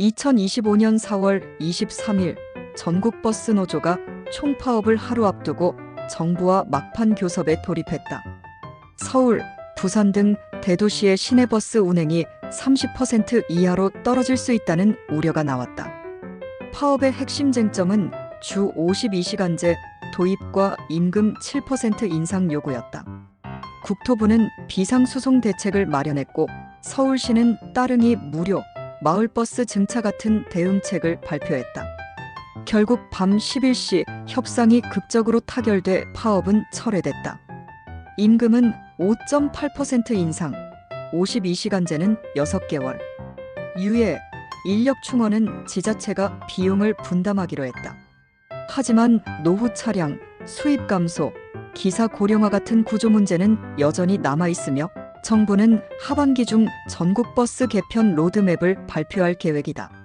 2025년 4월 23일 전국버스 노조가 총파업을 하루 앞두고 정부와 막판 교섭에 돌입했다. 서울, 부산 등 대도시의 시내버스 운행이 30% 이하로 떨어질 수 있다는 우려가 나왔다. 파업의 핵심 쟁점은 주 52시간제 도입과 임금 7% 인상 요구였다. 국토부는 비상수송 대책을 마련했고 서울시는 따릉이 무료, 마을버스 증차 같은 대응책을 발표했다. 결국 밤 11시 협상이 극적으로 타결돼 파업은 철회됐다. 임금은 5.8% 인상, 52시간제는 6개월. 유예, 인력 충원은 지자체가 비용을 분담하기로 했다. 하지만 노후 차량, 수입 감소, 기사 고령화 같은 구조 문제는 여전히 남아 있으며 정부는 하반기 중 전국 버스 개편 로드맵을 발표할 계획이다.